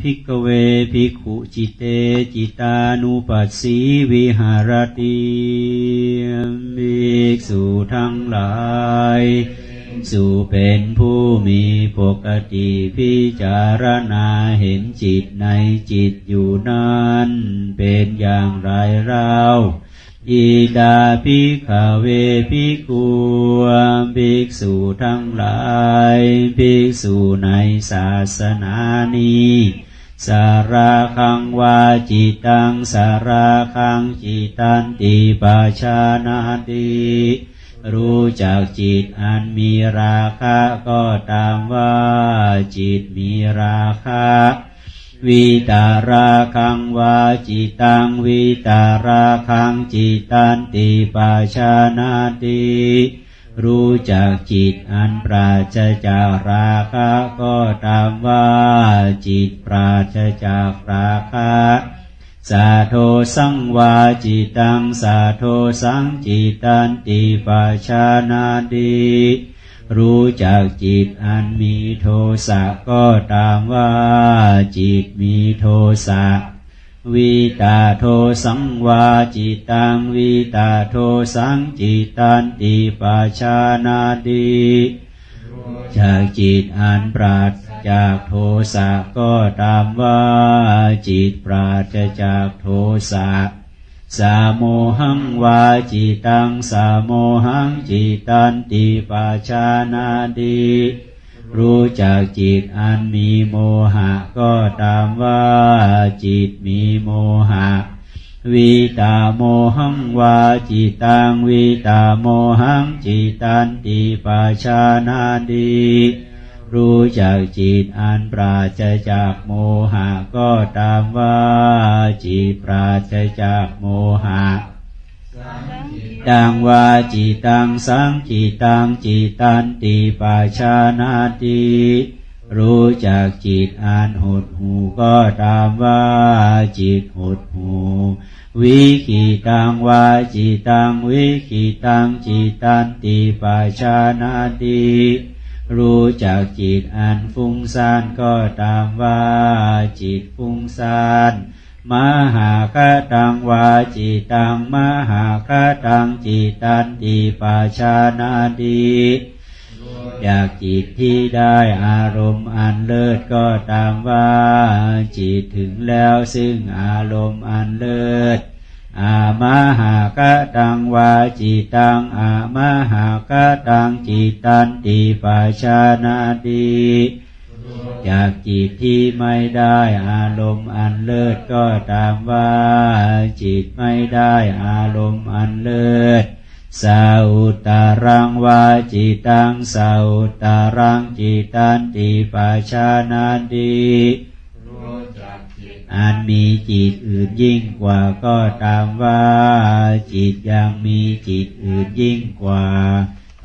ภิกเวภิกขุจิเตจิตานุปัสสีวิหารติภิกษุทั้งหลายสู่เป็นผู้มีปกติพิจารณาเห็นจิตในจิตอยู่นั้นเป็นอย่างไรเราอิดาภิกขเวภิกขุภิกษุทั้งหลายภิกษุในศาสนานี้ สาราคังวาจิตังสาราคังจิตันติปาชานาติรู้จักจิตอันมีราคะก็ตามว่าจิตมีราคะวิตาราคังวาจิตังวิตาราคังจิตันติปาชานาติ รู้จักจิตอันปราศจากราคะก็ตามว่าจิตปราศจากราคะสาโทสังวาจิตังสาโทสังจิตันติปาชานาติรู้จักจิตอันมีโทสะก็ตามว่าจิตมีโทสะ วิตาโทสังวาจิตังวิตาโทสังจิตันติปาชานาติจากจิตอันปราศจากโทสะก็ตามว่าจิตปราศจากโทสะสาโมหังวาจิตังสาโมหังจิตันติปาชานาติ รู้จักจิตอันมีโมหะ ก็ตามว่าจิตมีโมหะ วิตาโมหังวาจิตังวิตาโมหังจิตันติปาชานาติรู้จักจิตอันปราศจากโมหะ ก็ตามว่าจิตปราศจากโมหะ ดังว่าจิตังสังจิตังจิตันติปาชานาติรู้จักจิตอันหดหูก็ตามว่าจิตหดหูวิขิตังวาจิตังวิขิตังจิตันติปาชานาติรู้จักจิตอันฟุ้งซ่านก็ตามว่าจิตฟุ้งซ่าน มหาคตังวาจิตังมหาคตังจิตันติปาชานาดีจากจิตที่ได้อารมณ์อันเลิศก็ตามว่า จิตถึงแล้วซึ่งอารมณ์อันเลิศอามหากะตังวาจิตังอามหากะตังจิตันติปาชานาติ จากจิตที่ไม่ได้อารมณ์อันเลิศก็ตามว่า จิตไม่ได้อารมณ์อันเลิศสาอุตารังวาจิตังสาอุตารังจิตันติปาชานาติอันมีจิตอื่นยิ่งกว่าก็ตามว่า จิตยังมีจิตอื่นยิ่งกว่า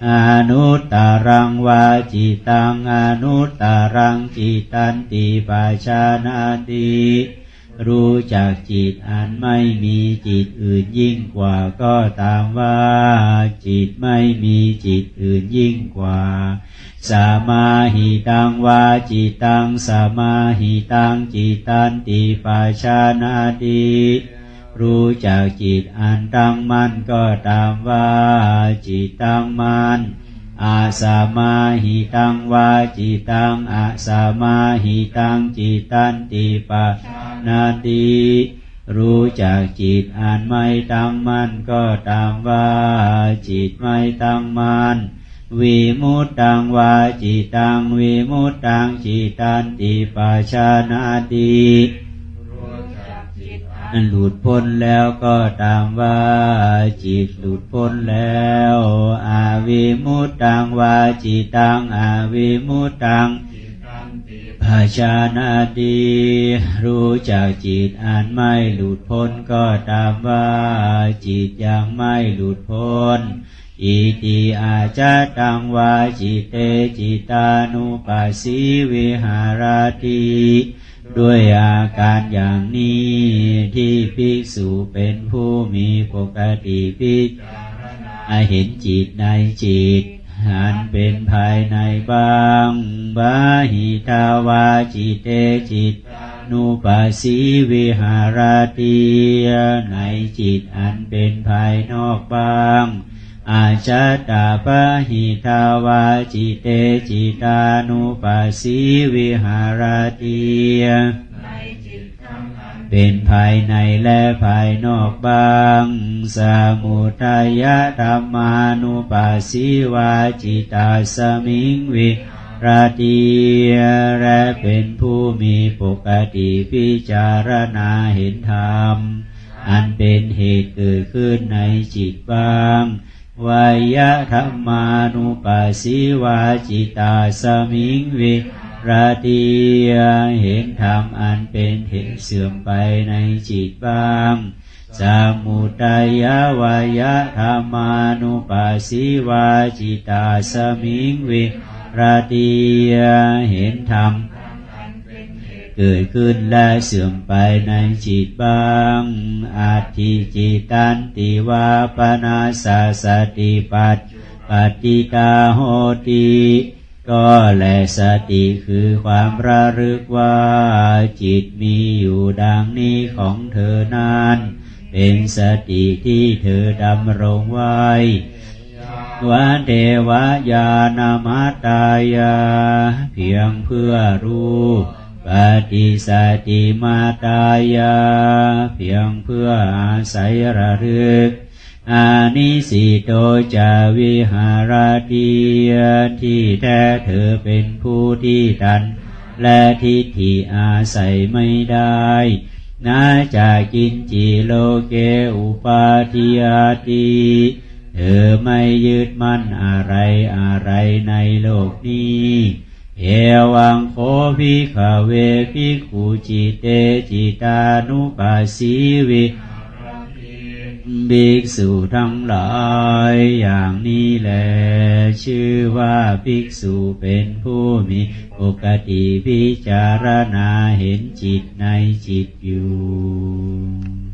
อนุตตรังวาจิตังอนุตตรังจิตันติปาชานาติรู้จักจิตอันไม่มีจิตอื่นยิ่งกว่าก็ตามว่า จิตไม่มีจิตอื่นยิ่งกว่าสมาหิตังวาจิตังสมาหิตังจิตันติปาชานาติ รู้จักจิตอันตั้งมั่นก็ตามว่าจิตตั้งมั่นอาสามาหิตังวาจิตังอาสามาหิตังจิตันติปานาติรู้จักจิตอันไม่ตั้งมั่นก็ตามว่าจิตไม่ตั้งมั่นวิมุตตังวาจิตังวิมุตตังจิตันติปาชานาติ หลุดพ้นแล้วก็ตามว่าจิตหลุดพ้นแล้ว อาวิมุตตังวาจิตังอาวิมุตตังภาชานาดีรู้จักจิตอันไม่หลุดพ้นก็ตามว่าจิตยังไม่หลุดพ้นอิติอาจตังวาจิเตจิตานุปัสสิวิหารติ ด้วยอาการอย่างนี้ที่ภิกษุเป็นผู้มีปกติพิจารเห็นจิตในจิตอันเป็นภายในบางบาหิทาวาจิเตจิต นุปัสสีวิหารติในจิตอันเป็นภายนอกบาง อาชาตาปะหิทาวาจิเตจิตานุปัสสีวิหารติเป็นภายในและภายนอกบาง สมุทัยธรรมานุปัสสิวาจิตาสมิงวิราตีและเป็นผู้มีปกติพิจารณาเห็นธรรม อันเป็นเหตุเกิดขึ้นในจิตบาง วายะธรรมานุปัสสิวาจิตาสมิงวิราตีเห็นธรรมอันเป็นเหตุเสื่อมไปในจิตบางสมุทัยวายะธรรมานุปัสสิวาจิตาสมิงวิราตีเห็นธรรม เกิดขึ้นและเสื่อมไปในจิตบางอาทิจิตันติวาปนาสาสติปัตปฏิตาโหติก็แลสติคือความระลึกว่าจิตมีอยู่ดังนี้ของเธอนั้น เป็นสติที่เธอดำรงไว้วันเทวายานามาตายา เพียงเพื่อรู้ ปฏิสติมาตายา เพียงเพื่ออาศัยระลึก อานิสิโตจาวิหารติที่แท้เธอเป็นผู้ที่ดัน และทิฏฐิอาศัยไม่ได้นาจากกินจิโลเกอุปาทิยาติเธอไม่ยึดมั่นอะไรอะไรในโลกนี้ เอวังโคภิกขเวภิกขุจิเตจิตานุปัสสีวิภิกษุทั้งหลายอย่างนี้แหละชื่อว่าภิกษุเป็นผู้มีปกติพิจารณาเห็นจิตในจิตอยู่